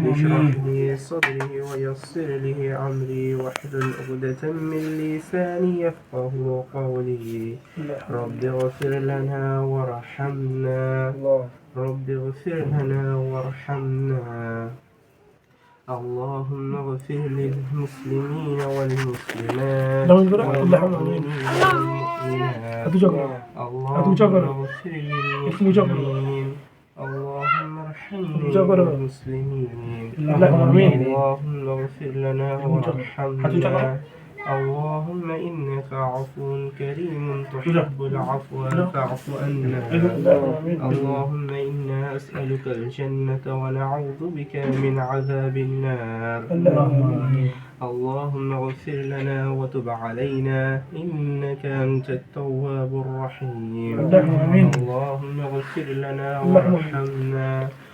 رب اشرح لي صدري ويسر لي أمري واحلل عقدة من لساني يفقه قولي. رب اغفر لنا وارحمنا. رب اغفر لنا وارحمنا. اللهم اغفر للمسلمين والمسلمات والمؤمنين. والمؤمنات اللهم اغفر للمسلمين. اللهم ارحمني جبر. والمسلمين اللهم آمين. اللهم اغفر لنا حتى جبر. وارحمنا اللهم إنك عفو كريم تحب العفو فاعف عنا. اللهم إنا أسألك الجنة ونعوذ بك من عذاب النار. اللهم اغفر لنا وتب علينا إنك أنت التواب الرحيم. اللهم اغفر لنا وارحمنا.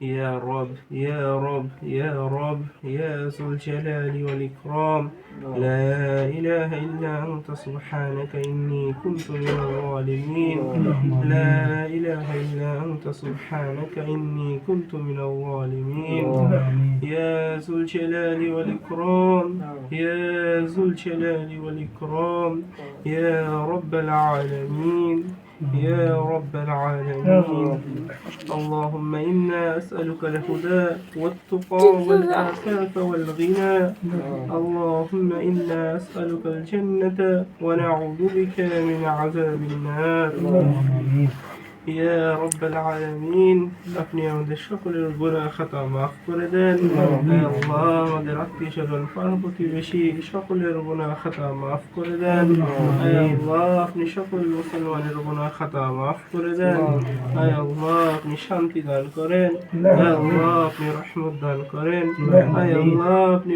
يا رب يا رب يا رب يا ذو الجلال والإكرام. لا إله إلا أنت سبحانك إني كنت من الظالمين. لا إله إلا أنت سبحانك إني كنت من الظالمين. يا ذو الجلال والإكرام. يا ذو الجلال والإكرام. يا رب العالمين. يا رب العالمين. اللهم إنا أسألك الهدى والتقى والعفاف والغنى. اللهم إنا أسألك الجنة ونعوذ بك من عذاب النار. আপনি আমাদের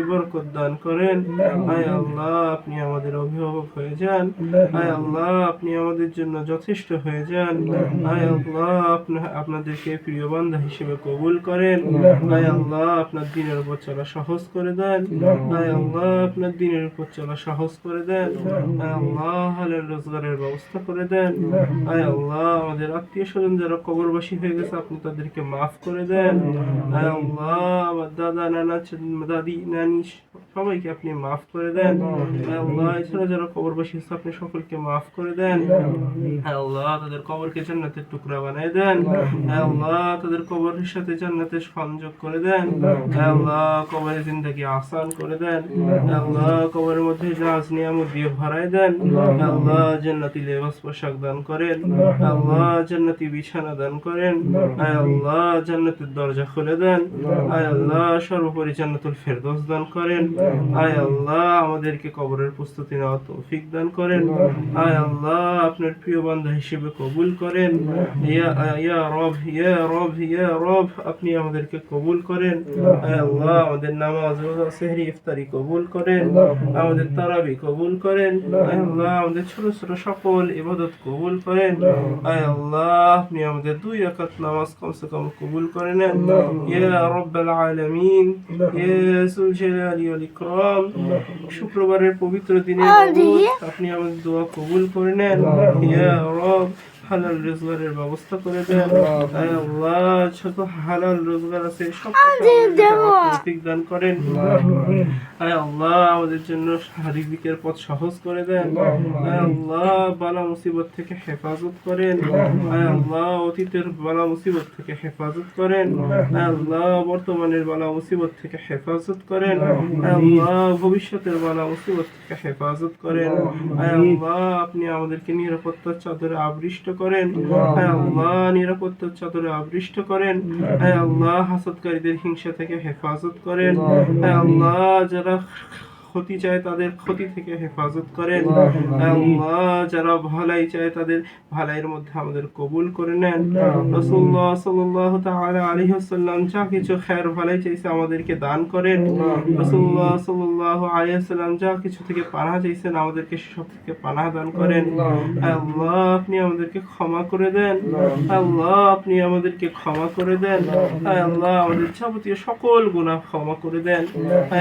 বরকত দান করেন। আপনি আমাদের অভিভাবক হয়ে যান। আল্লাহ আপনি আমাদের জন্য যথেষ্ট হয়ে যান। আল্লাহ আপনাদেরকে প্রিয় বান্ধা হিসেবে কবুল করেন। হে আল্লাহ আপনার দিনের উপর চলা সহজ করে দেন। হে আল্লাহ আপনার দিনের উপর চলা সহজ করে দেন। আল্লাহ রোজগারের ব্যবস্থা করে দেন। হে আল্লাহ আমাদের আত্মীয় স্বজন যারা কবরবাসী হয়ে গেছে আপনি তাদেরকে মাফ করে দেন। হে আল্লাহ আমার দাদা নানা দাদি নানি সবাইকে আপনি মাফ করে দেন। আল্লাহ এছাড়া যারা কবরবাসী আছে আপনি সকলকে মাফ করে দেন। আল্লাহ তাদের কবরকে জান্নাতের টুকরা বানায় দেন। আল্লাহ। তাদের কবরের সাথে জান্নাতের সংযোগ করে দেন। আল্লাহ। কবরের জিন্দগি আসান করে দেন। আল্লাহ। কবরের মধ্যে নাজ নিয়ামত দিয়ে ভরায় দেন। আল্লাহ। জান্নাতি লেবাস পোশাক দান করেন। আল্লাহ। জান্নাতি বিছানা দান করেন। হে আল্লাহ জান্নাতের দরজা খুলে দেন। আয় আল্লাহ সর্বোপরি জান্নাতুল ফেরদৌস দান করেন। আয় আল্লাহ আমাদেরকে কবরের প্রস্তুতি নেওয়া তৌফিক দান করেন। আয় আল্লাহ আপনার প্রিয় বান্ধা হিসেবে কবুল করেন। ইয়া ইয়া রব ইয়া রব ইয়া রব আপনি আমাদেরকে কবুল করেন। আল্লাহ। আমাদের নামাজ রোজা সেহরি ইফতারি কবুল করেন। আমাদের তারাবি কবুল করেন। আল্লাহ। আমাদের ছোট ছোট সকল ইবাদত কবুল করেন। আল্লাহ। আপনি আমাদের দুই রাকাত নামাজ কমসে কম কবুল করে নেন ইয়া রব্বাল আলামিন। ইয়া যুল জালালি ওয়াল ইকরাম। শুক্রবারের পবিত্র দিনে আপনি আমাদের দোয়া কবুল করে নেন ইয়া রব হালাল রোজগারের ব্যবস্থা করে দেন। আল্লাহ যত হালাল রোজগার আছে সব দান করেন। হে আল্লাহ আমাদের জন্য রিজিকের পথ সহজ করে দেন। হে আল্লাহ বালা মুসিবত থেকে হেফাজত করেন। হে আল্লাহ অতীতের বালা মুসিবত থেকে হেফাজত করেন। হে আল্লাহ বর্তমানের বালা মুসিবত থেকে হেফাজত করেন। হে আল্লাহ ভবিষ্যতের বালা মুসিবত থেকে হেফাজত করেন। হে আল্লাহ আপনি আমাদেরকে নিরাপত্তার চাদরে আবৃষ্ট করেন। হায় আল্লাহ নিরাপত্তার চাদরে আবৃষ্ট করেন। হায় আল্লাহ হাসাদকারীদের হিংসা থেকে হেফাজত করেন। হায় আল্লাহ যারা ক্ষতি চায় তাদের ক্ষতি থেকে হেফাজত করেন। আল্লাহ যারা ভালাই চায় তাদের ভালাইয়ের মধ্যে আমাদের কবুল করে নেন। রাসূলুল্লাহ সাল্লাল্লাহু তাআলা আলাইহি ওয়াসাল্লাম যা কিছু খায়ের ভালাই চাইছে আমাদেরকে দান করেন। রাসূলুল্লাহ সাল্লাল্লাহু আলাইহি ওয়াসাল্লাম যা কিছু থেকে পানাহ চাইছেন আমাদেরকে সব থেকে পানাহ দান করেন। আল্লাহ আপনি আমাদেরকে ক্ষমা করে দেন। আল্লাহ আপনি আমাদেরকে ক্ষমা করে দেন। আল্লাহ আমাদের যাবতীয় সকল গুনাহ ক্ষমা করে দেন।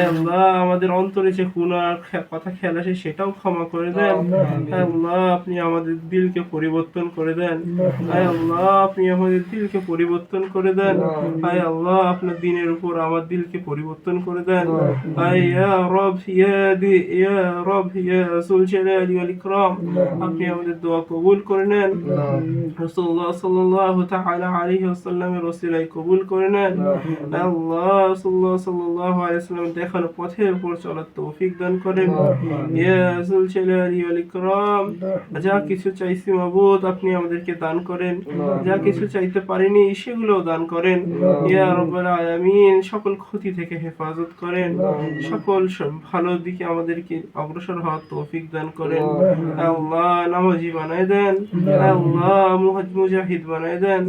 আল্লাহ আমাদের অন্তরে যে যে খে- কথা খেয়াল আসে সেটাও ক্ষমা করে দেন। হায় আল্লাহ আপনি আমাদের দিলকে পরিবর্তন করে দেন। হায় আল্লাহ আপনি আমাদের দিলকে পরিবর্তন করে দেন। হায় আল্লাহ আপনার দিনের উপর আমার দিলকে পরিবর্তন করে দেন। হায় ইয়া রব ইয়া দি ইয়া রব ইয়া রাসূল জালালি ওয়াল ইকরাম। আপনি আমাদের দোয়া কবুল করে নেন। রাসূলুল্লাহ সাল্লাল্লাহু তাআলা আলাইহি ওয়াসাল্লামের ওসিলায় কবুল করে নেন। আল্লাহ রাসূলুল্লাহ সাল্লাল্লাহু আলাইহি ওয়াসাল্লাম দেখানো পথের উপর চলার তৌফিক দান করেন। ইয়া রাসূল ইকরাম। যা কিছু চাইছি মাবুদ আপনি আমাদেরকে দান করেন। যা কিছু চাইতে পারিনি সেগুলো দান করেন। ইয়া রব্বাল আলামিন সকল ক্ষতি থেকে হেফাজত করেন। সকল ভালো দিকে আমাদেরকে অগ্রসর হওয়ার তৌফিক দান করেন। আল্লাহ নামাজি বানায় দেন। আল্লাহ মুহাজ মুজাহিদ বানায় দেন।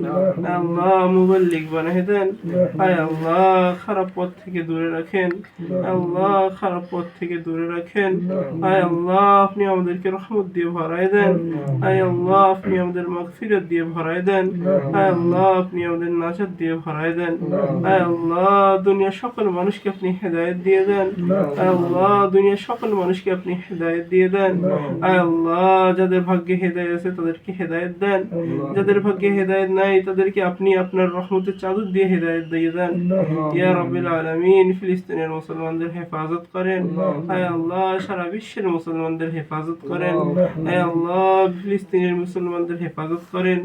আল্লাহ মুবাল্লিগ বানায় দেন। আয় আল্লাহ খারাপ পথ থেকে দূরে রাখেন। আল্লাহ খারাপ পথ থেকে দূরে রাখেন। আয় আল্লাহ আপনি আমাদেরকে রহমত দিয়ে ভরায় দেন। আয় আল্লাহ আপনি আমাদের মাগফিরাত দিয়ে ভরায় দেন। আয় আল্লাহ আপনি আমাদের নাজাত দিয়ে ভরায় দেন। আয় আল্লাহ দুনিয়ার সকল মানুষকে আপনি হেদায়েত দিয়ে দেন। আয় আল্লাহ দুনিয়ার সকল মানুষকে আপনি হেদায়েত দিয়ে দেন। আয় আল্লাহ যাদের ভাগ্যে হেদায়েত আছে তাদেরকে হেদায়েত দেন। যাদের ভাগ্যে হেদায়েত নাই তাদেরকে আপনি আপনার রহমতের চাদর দিয়ে হেদায়েত দিয়ে দেন। ইয়া রাব্বিল আলামিন ফিলিস্তিনের মুসলমানদের হেফাজত করেন। আয় আল্লাহ। সারা বিশ্বের মুসলমানদের হেফাজত করেন। আয় আল্লাহ ফিলিস্তিনের মুসলমানদের হেফাজত করেন।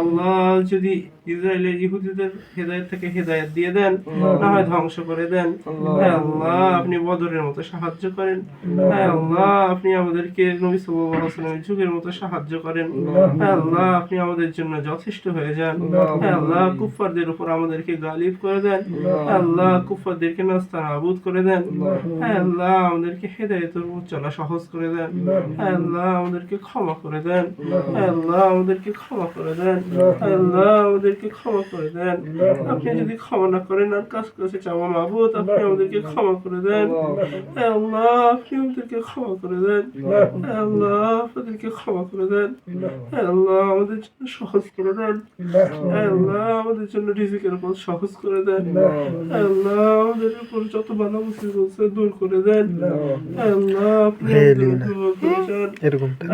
আল্লাহ যদি ইসরায়েলের ইহুদিদের হেদায়েত থেকে হেদায়েত দিয়ে দেন না হয় ধ্বংস করে দেন। আয় আল্লাহ আপনি বদরের মতো সাহায্য করেন। আয় আল্লাহ আপনি আমাদেরকে নবী সাল্লাল্লাহু যুগের মতো সাহায্য করেন। আয় আল্লাহ আপনি আমাদের জন্য যথেষ্ট হয়ে যান। আয় আল্লাহ কুফফারদের উপর আমাদেরকে গালিব করে দেন। আল্লাহ। কুফফারদেরকে নাস্তা নাবুদ করে দেন। আয় আল্লাহ আমাদেরকে হেদায়েতের উপর চলা সহজ করে দেন। আয় আল্লাহ আমাদেরকে ক্ষমা করে দেন। আয় আল্লাহ আমাদেরকে ক্ষমা করে দেন। আল্লাহ। আমাদেরকে ক্ষমা করে দেন। আপনি যদি ক্ষমা না করেন আর কাজ কাছে চাওয়া মাবুদ আপনি আমাদেরকে ক্ষমা করে দেন। আল্লাহ। আপনি আমাদেরকে ক্ষমা করে দেন। আল্লাহ। আমাদেরকে ক্ষমা করে দেন। আল্লাহ। আমাদের জন্য সহজ করে দেন। আল্লাহ। আমাদের জন্য রিজিকের পথ সহজ করে দেন। আল্লাহ। আমাদের উপর যত বাধা মুসিবত দূর করে দেন। আল্লাহ। আপনি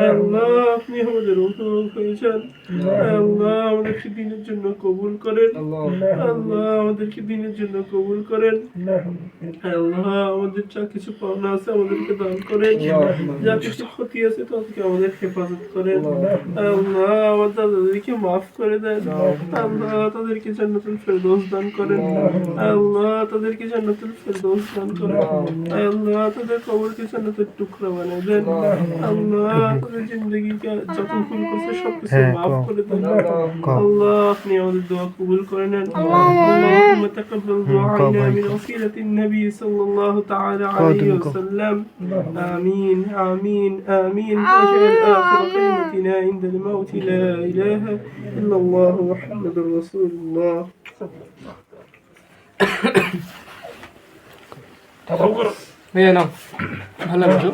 আল্লাহ আপনি আমাদের অভিভাবক হয়েছেন আল্লাহ আমাদেরকে দিনের জন্য কবুল করেন। আল্লাহ আমাদেরকে দিনের জন্য কবুল করেন। আল্লাহ আমাদের যা কিছু পাওনা আছে আমাদেরকে দান করেন। যা কিছু ক্ষতি আছে তাদেরকে আমাদের হেফাজত করেন। আল্লাহ আমার দাদাদেরকে মাফ করে দেন। আল্লাহ তাদেরকে জান্নাতুল ফেরদৌস দান করেন। আল্লাহ তাদেরকে জান্নাতুল ফেরদৌস দান করেন। আল্লাহ তাদের কবরকে জান্নাতের টুকরা বানিয়ে দেন। আল্লাহ তাদের জিন্দগিকে যত ভুল করছে সব কিছু হ্যাঁ, মাফ করে দেন। আল্লাহ আপনি والدعاء قبول قرنا اللهم تقبل دعائنا من وسيلة النبي صلى الله تعالى عليه وسلم. آمين آمين آمين. أجعل آخر كلمتنا عند الموت لا إله إلا الله محمد رسول الله. هي نعم. هلا بجو.